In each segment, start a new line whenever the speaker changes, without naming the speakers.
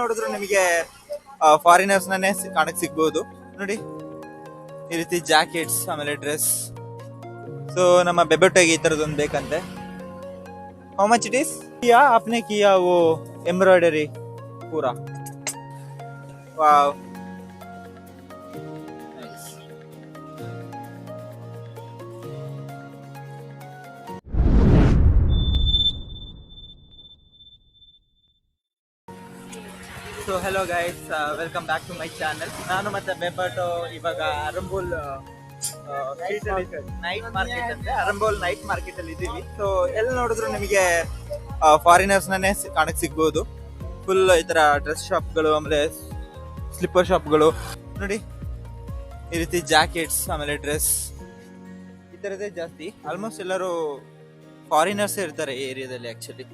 ನೋಡಿದ್ರು ನಿಮಗೆ ಫಾರಿನರ್ಸ್ನೇ ಕಾಣಕ್ ಸಿಗ್ಬೋದು. ನೋಡಿ, ಈ ರೀತಿ ಜಾಕೆಟ್ಸ್ ಆಮೇಲೆ ಡ್ರೆಸ್ ಸೊ ನಮ್ಮ ಬೆಬೆಟೋಗೆ ಈ ತರದೊಂದು ಬೇಕಂತೆ. ಹೌ ಮಚ್ ಇಟ್ ಈಸ್ ಕಿಯಾ ಅಪ್ನೆ ಕಿಯಾ ಓ ಎಂಬ್ರಾಯ್ಡರಿ ಪೂರಾ. Wow so hello guys welcome back to my channel ನಾನು ಮತ್ತೆ ಬೆಬಟೋ ಇವಾಗ ಅರಂಬೋಲ್ ನೈಟ್ ಮಾರ್ಕೆಟ್ ಅಂದ್ರೆ ಅರಂಬೋಲ್ ನೈಟ್ ಮಾರ್ಕೆಟ್ ಅಲ್ಲಿ ಇದ್ದೀವಿ. ಸೊ ಎಲ್ಲಿ ನೋಡಿದ್ರು ನಿಮಗೆ ಫಾರಿನರ್ಸ್ ನೇ ಕಾಣಕ್ ಸಿಗ್ಬಹುದು ಫುಲ್ ಈ ತರ ಡ್ರೆಸ್ ಶಾಪ್ಗಳು ಆಮೇಲೆ ಸ್ಲಿಪ್ಪರ್ ಶಾಪ್ಗಳು ನೋಡಿ ಈ ರೀತಿ ಜಾಕೆಟ್ಸ್ ಆಮೇಲೆ ಡ್ರೆಸ್ ಈ ತರದೇ ಜಾಸ್ತಿ. ಆಲ್ಮೋಸ್ಟ್ ಎಲ್ಲರೂ ಫಾರಿನರ್ಸ್ ಇರ್ತಾರೆ ಈ ಏರಿಯಾದಲ್ಲಿ ಆಕ್ಚುಲಿ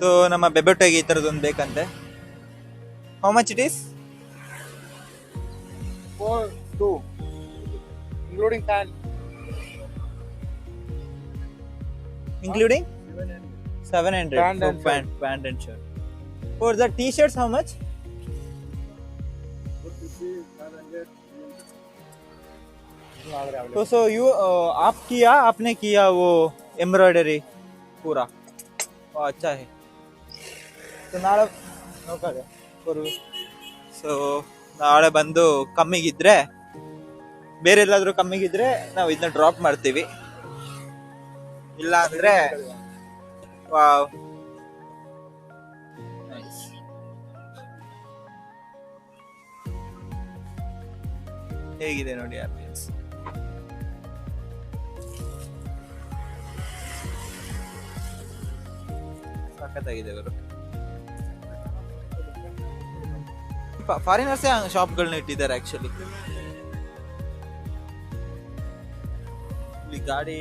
ಸೊ ನಮ್ಮ ಬೆಬೆಟೆಗೆ ಈ ತರದೊಂದು ಬೇಕಂತೆ how much it is
Four, two, including pant.
including 700
Pant
for
and
pant, pant and shirt. For the t-shirts, how much? तो so you uh, आप किया आपने किया वो एम्ब्रॉयडरी पूरा वो अच्छा है ಸೊ ನಾಳೆ ನೋಡ್ಕೊಳ್ಳಿ ಸೊ ನಾಳೆ ಬಂದು ಕಮ್ಮಿಗಿದ್ರೆ ಬೇರೆ ಎಲ್ಲಾದ್ರೂ ಕಮ್ಮಿಗಿದ್ರೆ ನಾವು ಇದನ್ನ ಡ್ರಾಪ್ ಮಾಡ್ತೀವಿ. ಇಲ್ಲ ಅಂದ್ರೆ ಹೇಗಿದೆ ನೋಡಿ ಆಂಬಿಯನ್ಸ್ ಸಖತ್ತಾಗಿದೆ ಅವರು ಫಾರಿನರ್ಸೇ ಶಾಪ್ಗಳನ್ನ ಇಟ್ಟಿದ್ದಾರೆ ಆಕ್ಚುಲಿ ಇಲ್ಲಿ ಗಾಡಿ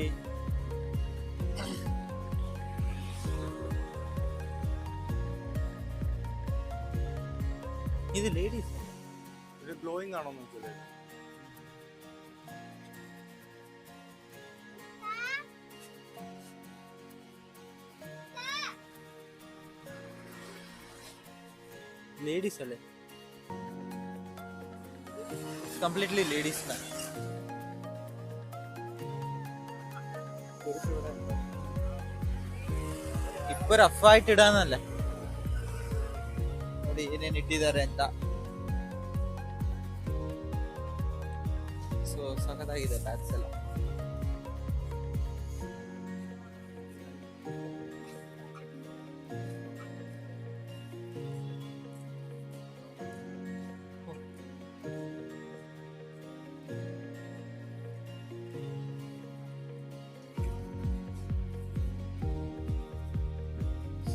ಇದು ಲೇಡೀಸ್
ഇത് glowing ആണോ നോക്കിയത്
ಲೇಡೀಸ್ ಕಂಪ್ಲೀಟ್ಲಿ ಲೇಡೀಸ್ ಇಬ್ಬರು ಆಯ್ತು ಇಡಾನಲ್ಲ ನೋಡಿ ಏನೇನು ಇಟ್ಟಿದ್ದಾರೆ ಅಂತ. ಸೊ ಸಖತ್ತಾಗಿದೆ ಬ್ಯಾಗ್ಸ್ ಎಲ್ಲ.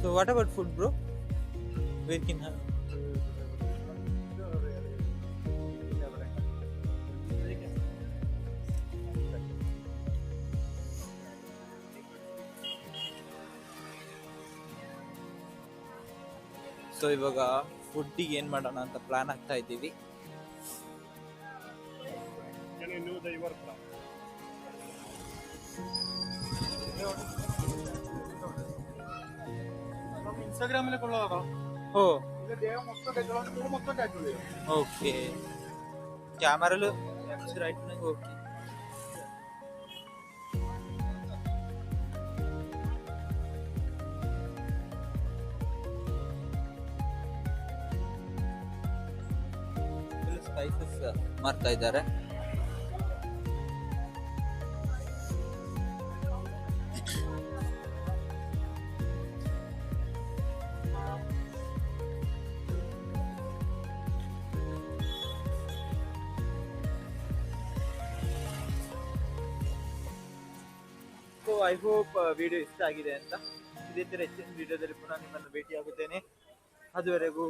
So what about food, bro? Where can have? So ಇವಾಗ ಫುಡ್ಡಿಗೆ ಏನ್ ಮಾಡೋಣ ಅಂತ ಪ್ಲಾನ್ ಆಗ್ತಾ ಇದ್ದೀವಿ
Can you ഇൻസ്റ്റാഗ്രാമിൽ ഉള്ളതാണോ ഓ
ഓക്കെ ക്യാമറയിൽ റൈറ്റ് ഓക്കെ ಸ್ಪೈಸಸ್ ಮಾಡ್ತಾ ಇದ್ದಾರೆ ಸೊ ಐ ಹೋಪ್ ವಿಡಿಯೋ ಇಷ್ಟ ಆಗಿದೆ ಅಂತ. ಇದೇ ಥರ ಹೆಚ್ಚಿನ ವಿಡಿಯೋದಲ್ಲಿ ಪುನಃ ನಿಮ್ಮನ್ನು ಭೇಟಿಯಾಗುತ್ತೇನೆ. ಅದುವರೆಗೂ